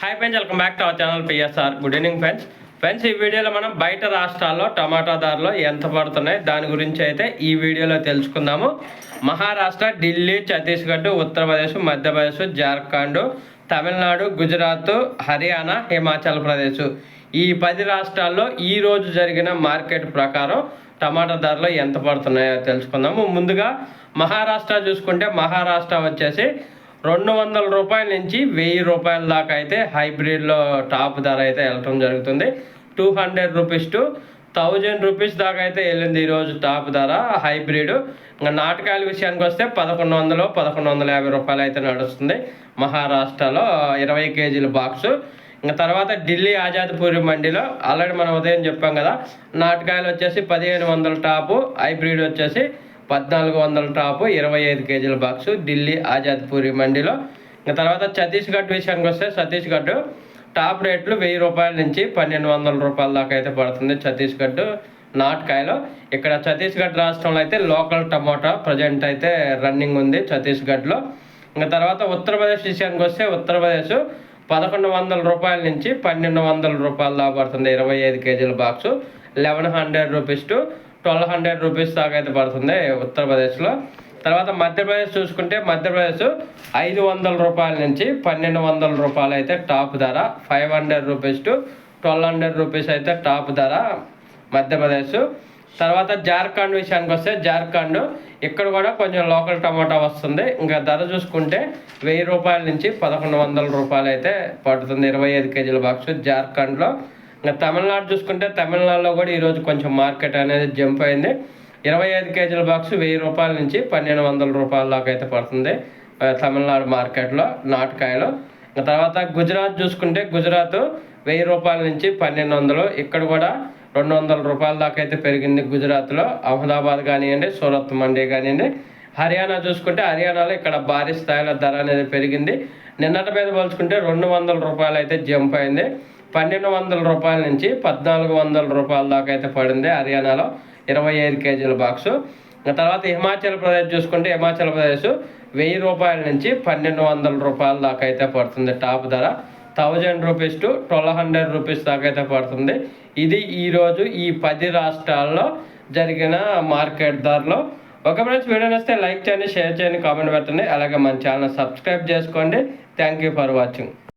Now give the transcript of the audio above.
Hi friends welcome back to our channel PSR good evening friends friends ఈ వీడియోలో మనం బయట రాష్ట్రాల్లో టమాటా ధరలు ఎంత పడుతున్నాయి? దాని గురించి అయితే ఈ వీడియోలో తెలుసుకుందాము. మహారాష్ట్ర ఢిల్లీ ఛత్తీస్గఢ్ ఉత్తరప్రదేశ్ మధ్యప్రదేశ్ జార్ఖండ్ తమిళనాడు గుజరాత్ హర్యానా హిమాచల్ ప్రదేశ్. ఈ పది రాష్ట్రాల్లో ఈ రోజు జరిగిన మార్కెట్ ప్రకారం టమాటా ధరలు ఎంత పడుతున్నాయో తెలుసుకుందాము. ముందుగా మహారాష్ట్ర చూసుకుంటే మహారాష్ట్ర వచ్చేసి రెండు వందల రూపాయల నుంచి వెయ్యి రూపాయల దాకా అయితే హైబ్రిడ్లో టాప్ ధర అయితే వెళ్ళటం జరుగుతుంది. Two hundred rupees to thousand rupees దాకా అయితే వెళ్ళింది ఈరోజు టాప్ ధర హైబ్రిడ్. ఇంకా నాటకాయల విషయానికి వస్తే పదకొండు వందలు పదకొండు వందల యాభై రూపాయలు అయితే నడుస్తుంది మహారాష్ట్రలో ఇరవై కేజీల బాక్సు. ఇంకా తర్వాత ఢిల్లీ ఆజాద్పూరి మండిలో ఆల్రెడీ మనం ఉదయం చెప్పాం కదా నాటకాయలు వచ్చేసి పదిహేను వందల టాపు హైబ్రిడ్ వచ్చేసి పద్నాలుగు వందల టాపు ఇరవై ఐదు కేజీల బాక్సు ఢిల్లీ ఆజాద్పూరి మండిలో. ఇంకా తర్వాత ఛత్తీస్గఢ్ విషయానికి వస్తే ఛత్తీస్గఢ్ టాప్ రేట్లు వెయ్యి రూపాయల నుంచి పన్నెండు వందల రూపాయల దాకా అయితే పడుతుంది ఛత్తీస్గఢ్ నాటకాయలో ఇక్కడ ఛత్తీస్గఢ్ రాష్ట్రంలో అయితే లోకల్ టమోటా ప్రజెంట్ అయితే రన్నింగ్ ఉంది ఛత్తీస్గఢ్లో. ఇంకా తర్వాత ఉత్తరప్రదేశ్ విషయానికి వస్తే ఉత్తరప్రదేశ్ పదకొండు వందల రూపాయల నుంచి పన్నెండు వందల రూపాయల దాకా పడుతుంది ఇరవై ఐదు కేజీల box. Eleven hundred rupees to twelve hundred rupees దాకా అయితే పడుతుంది ఉత్తరప్రదేశ్లో. తర్వాత మధ్యప్రదేశ్ చూసుకుంటే మధ్యప్రదేశ్ ఐదు వందల రూపాయల నుంచి పన్నెండు వందల రూపాయలు అయితే టాప్ ధర. Five hundred rupees to twelve hundred rupees అయితే టాప్ ధర మధ్యప్రదేశ్. తర్వాత జార్ఖండ్ విషయానికి వస్తే జార్ఖండ్ ఇక్కడ కూడా కొంచెం లోకల్ టమాటా వస్తుంది. ఇంకా ధర చూసుకుంటే వెయ్యి రూపాయల నుంచి పదకొండు వందల రూపాయలు అయితే పడుతుంది. ఇరవై ఐదు కేజీల బాక్స్ జార్ఖండ్లో. ఇంకా తమిళనాడు చూసుకుంటే తమిళనాడులో కూడా ఈరోజు కొంచెం మార్కెట్ అనేది జంప్ అయింది. ఇరవై ఐదు కేజీల బాక్స్ వెయ్యి రూపాయల నుంచి పన్నెండు వందల రూపాయల దాకా అయితే పడుతుంది తమిళనాడు మార్కెట్లో నాటకాయలు. ఇంకా తర్వాత గుజరాత్ చూసుకుంటే గుజరాత్ వెయ్యి రూపాయల నుంచి పన్నెండు వందలు ఇక్కడ కూడా రెండు వందల రూపాయల దాకా అయితే పెరిగింది గుజరాత్లో. అహ్మదాబాద్ కానివ్వండి సూరత్ మండీ కానివ్వండి. హర్యానా చూసుకుంటే హర్యానాలో ఇక్కడ భారీ స్థాయిలో ధర అనేది పెరిగింది. నిన్నటి మీద పోల్చుకుంటే రెండు వందల రూపాయలు అయితే జంప్ అయింది. పన్నెండు వందల రూపాయల నుంచి పద్నాలుగు వందల రూపాయల దాకా అయితే పడింది హర్యానాలో. ఇరవై ఐదు కేజీల బాక్సు తర్వాత హిమాచల్ ప్రదేశ్ చూసుకుంటే హిమాచల్ ప్రదేశ్ వెయ్యి రూపాయల నుంచి పన్నెండు వందల రూపాయల దాకా అయితే పడుతుంది టాప్ ధర. Thousand rupees to twelve hundred rupees దాకా అయితే పడుతుంది. ఇది ఈరోజు ఈ పది రాష్ట్రాల్లో జరిగిన మార్కెట్ ధరలో. ఒక ఫ్రెండ్స్ వీడియో నచ్చితే లైక్ చేయండి షేర్ చేయండి కామెంట్ పెట్టండి. అలాగే మన ఛానల్ సబ్స్క్రైబ్ చేసుకోండి. Thank you for watching.